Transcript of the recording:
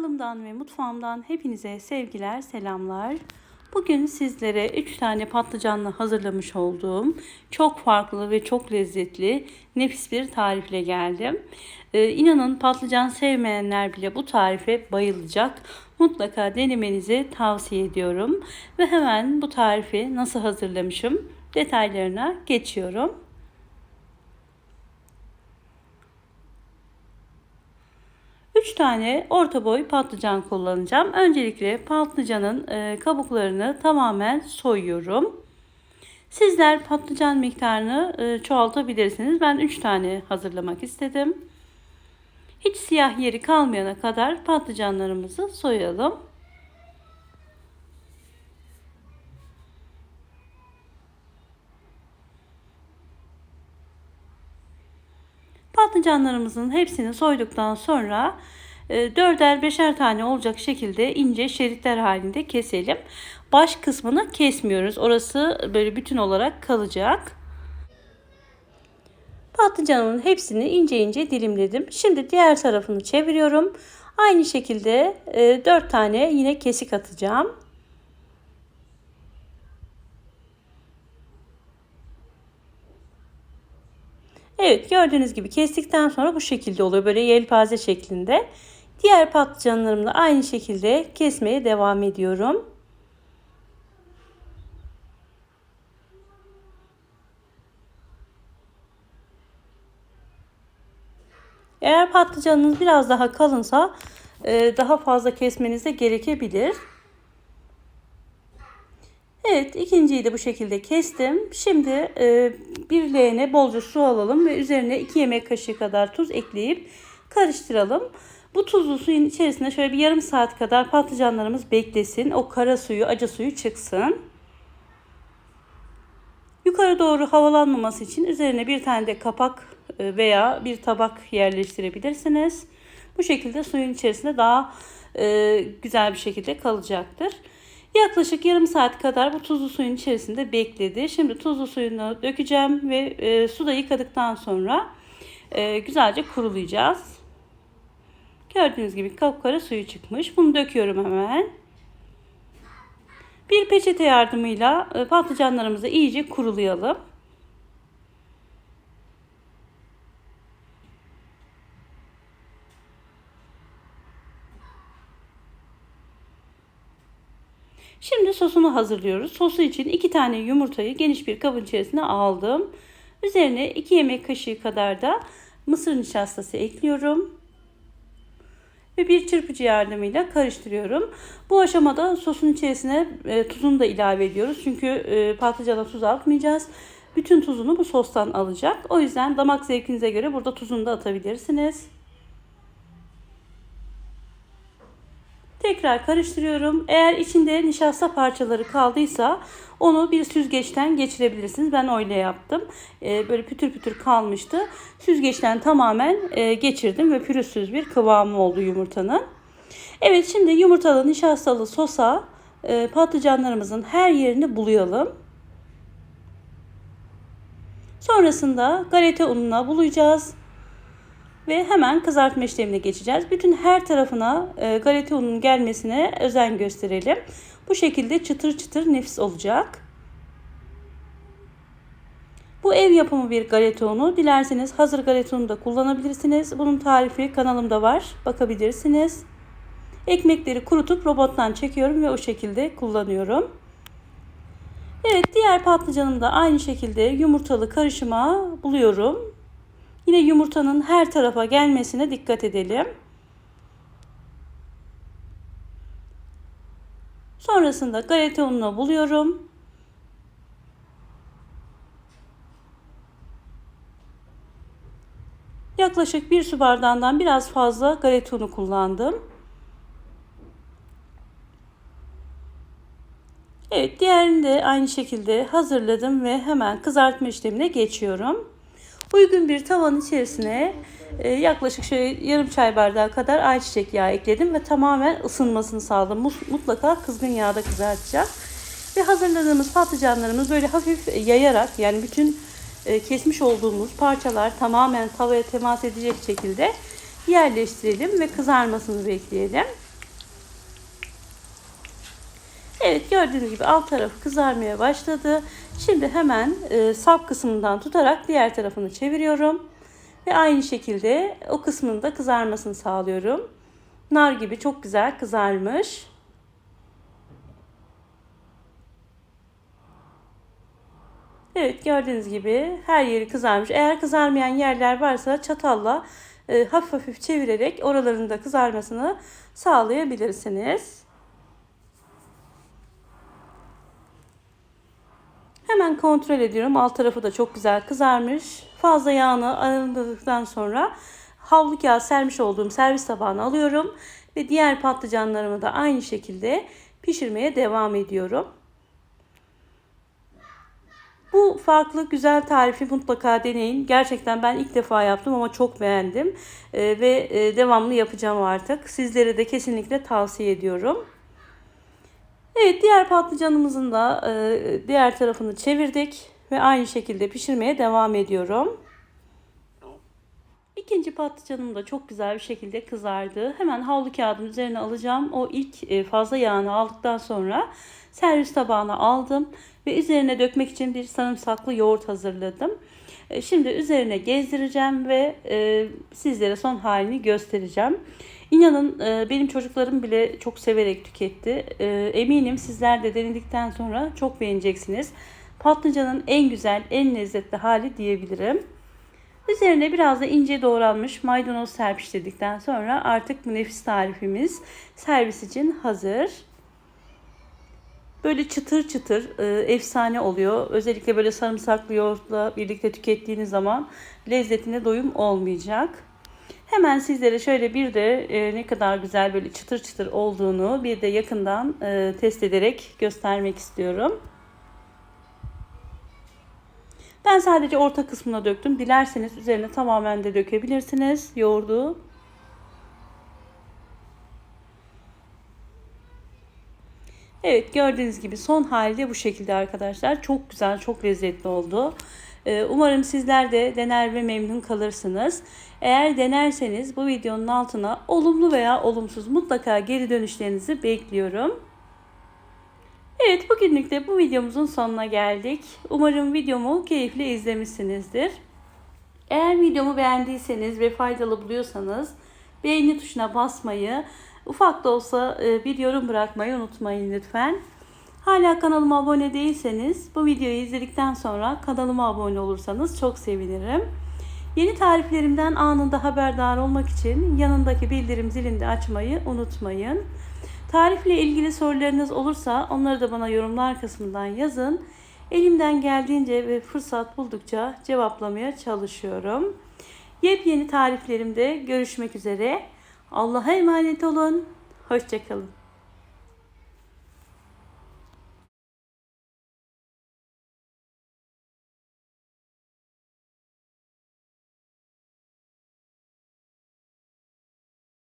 Kanalımdan ve mutfağımdan hepinize sevgiler, selamlar. Bugün sizlere 3 tane patlıcanla hazırlamış olduğum çok farklı ve çok lezzetli nefis bir tarifle geldim. Ee, inanın patlıcan sevmeyenler bile bu tarife bayılacak. Mutlaka denemenizi tavsiye ediyorum. Ve hemen bu tarifi nasıl hazırlamışım detaylarına geçiyorum. 3 tane orta boy patlıcan kullanacağım. Öncelikle patlıcanın e, kabuklarını tamamen soyuyorum. Sizler patlıcan miktarını e, çoğaltabilirsiniz. Ben 3 tane hazırlamak istedim. Hiç siyah yeri kalmayana kadar patlıcanlarımızı soyalım. Patlıcanlarımızın hepsini soyduktan sonra e, dörder beşer tane olacak şekilde ince şeritler halinde keselim. Baş kısmını kesmiyoruz. Orası böyle bütün olarak kalacak. Patlıcanın hepsini ince ince dilimledim. Şimdi diğer tarafını çeviriyorum. Aynı şekilde 4 e, tane yine kesik atacağım. Evet gördüğünüz gibi kestikten sonra bu şekilde oluyor. Böyle yelpaze şeklinde. Diğer patlıcanlarımı da aynı şekilde kesmeye devam ediyorum. Eğer patlıcanınız biraz daha kalınsa e, daha fazla kesmenize gerekebilir. Evet ikinciyi de bu şekilde kestim. Şimdi e, bir leğene bolca su alalım ve üzerine 2 yemek kaşığı kadar tuz ekleyip karıştıralım. Bu tuzlu suyun içerisinde şöyle bir yarım saat kadar patlıcanlarımız beklesin. O kara suyu, acı suyu çıksın. Yukarı doğru havalanmaması için üzerine bir tane de kapak e, veya bir tabak yerleştirebilirsiniz. Bu şekilde suyun içerisinde daha e, güzel bir şekilde kalacaktır. Yaklaşık yarım saat kadar bu tuzlu suyun içerisinde bekledi. Şimdi tuzlu suyunu dökeceğim ve e, suda yıkadıktan sonra e, güzelce kurulayacağız. Gördüğünüz gibi kapkara suyu çıkmış. Bunu döküyorum hemen. Bir peçete yardımıyla e, patlıcanlarımızı iyice kurulayalım. Şimdi sosunu hazırlıyoruz. Sosu için 2 tane yumurtayı geniş bir kabın içerisine aldım. Üzerine 2 yemek kaşığı kadar da mısır nişastası ekliyorum. Ve bir çırpıcı yardımıyla karıştırıyorum. Bu aşamada sosun içerisine e, tuzunu da ilave ediyoruz. Çünkü e, patlıcana tuz atmayacağız. Bütün tuzunu bu sostan alacak. O yüzden damak zevkinize göre burada tuzunu da atabilirsiniz. Tekrar karıştırıyorum. Eğer içinde nişasta parçaları kaldıysa onu bir süzgeçten geçirebilirsiniz. Ben öyle yaptım. Ee, böyle pütür pütür kalmıştı. Süzgeçten tamamen e, geçirdim ve pürüzsüz bir kıvamı oldu yumurtanın. Evet şimdi yumurtalı nişastalı sosa e, patlıcanlarımızın her yerini bulayalım. Sonrasında galeta ununa bulayacağız ve hemen kızartma işlemine geçeceğiz. Bütün her tarafına e, galeta ununun gelmesine özen gösterelim. Bu şekilde çıtır çıtır nefis olacak. Bu ev yapımı bir galeta unu. Dilerseniz hazır galeta unu da kullanabilirsiniz. Bunun tarifi kanalımda var. Bakabilirsiniz. Ekmekleri kurutup robottan çekiyorum ve o şekilde kullanıyorum. Evet diğer patlıcanımı da aynı şekilde yumurtalı karışıma buluyorum. Yine yumurtanın her tarafa gelmesine dikkat edelim. Sonrasında galeta ununu buluyorum. Yaklaşık bir su bardağından biraz fazla galeta unu kullandım. Evet diğerini de aynı şekilde hazırladım ve hemen kızartma işlemine geçiyorum. Uygun bir tavanın içerisine e, yaklaşık şöyle yarım çay bardağı kadar ayçiçek yağı ekledim ve tamamen ısınmasını sağladım. Mutlaka kızgın yağda kızartacağım. Ve hazırladığımız patlıcanlarımız böyle hafif yayarak yani bütün e, kesmiş olduğumuz parçalar tamamen tavaya temas edecek şekilde yerleştirelim ve kızarmasını bekleyelim. Evet gördüğünüz gibi alt tarafı kızarmaya başladı. Şimdi hemen e, sap kısmından tutarak diğer tarafını çeviriyorum. Ve aynı şekilde o kısmının da kızarmasını sağlıyorum. Nar gibi çok güzel kızarmış. Evet gördüğünüz gibi her yeri kızarmış. Eğer kızarmayan yerler varsa çatalla e, hafif hafif çevirerek oraların da kızarmasını sağlayabilirsiniz. Hemen kontrol ediyorum. Alt tarafı da çok güzel kızarmış. Fazla yağını arındırdıktan sonra havlu kağıt sermiş olduğum servis tabağına alıyorum. Ve diğer patlıcanlarımı da aynı şekilde pişirmeye devam ediyorum. Bu farklı güzel tarifi mutlaka deneyin. Gerçekten ben ilk defa yaptım ama çok beğendim. Ee, ve e, devamlı yapacağım artık. Sizlere de kesinlikle tavsiye ediyorum. Evet diğer patlıcanımızın da e, diğer tarafını çevirdik. Ve aynı şekilde pişirmeye devam ediyorum. İkinci patlıcanım da çok güzel bir şekilde kızardı. Hemen havlu kağıdın üzerine alacağım. O ilk e, fazla yağını aldıktan sonra servis tabağına aldım. Ve üzerine dökmek için bir sarımsaklı yoğurt hazırladım. E, şimdi üzerine gezdireceğim ve e, sizlere son halini göstereceğim. İnanın benim çocuklarım bile çok severek tüketti. Eminim sizler de denedikten sonra çok beğeneceksiniz. Patlıcanın en güzel, en lezzetli hali diyebilirim. Üzerine biraz da ince doğranmış maydanoz serpiştirdikten sonra artık bu nefis tarifimiz servis için hazır. Böyle çıtır çıtır e, efsane oluyor. Özellikle böyle sarımsaklı yoğurtla birlikte tükettiğiniz zaman lezzetine doyum olmayacak. Hemen sizlere şöyle bir de e, ne kadar güzel böyle çıtır çıtır olduğunu bir de yakından e, test ederek göstermek istiyorum. Ben sadece orta kısmına döktüm. Dilerseniz üzerine tamamen de dökebilirsiniz yoğurdu. Evet gördüğünüz gibi son halde bu şekilde arkadaşlar. Çok güzel, çok lezzetli oldu. Ee, umarım sizler de dener ve memnun kalırsınız. Eğer denerseniz bu videonun altına olumlu veya olumsuz mutlaka geri dönüşlerinizi bekliyorum. Evet bugünlük de bu videomuzun sonuna geldik. Umarım videomu keyifli izlemişsinizdir. Eğer videomu beğendiyseniz ve faydalı buluyorsanız beğeni tuşuna basmayı, ufak da olsa e, bir yorum bırakmayı unutmayın lütfen. Hala kanalıma abone değilseniz bu videoyu izledikten sonra kanalıma abone olursanız çok sevinirim. Yeni tariflerimden anında haberdar olmak için yanındaki bildirim zilini açmayı unutmayın. Tarifle ilgili sorularınız olursa onları da bana yorumlar kısmından yazın. Elimden geldiğince ve fırsat buldukça cevaplamaya çalışıyorum. Yepyeni tariflerimde görüşmek üzere. Allah'a emanet olun. Hoşçakalın.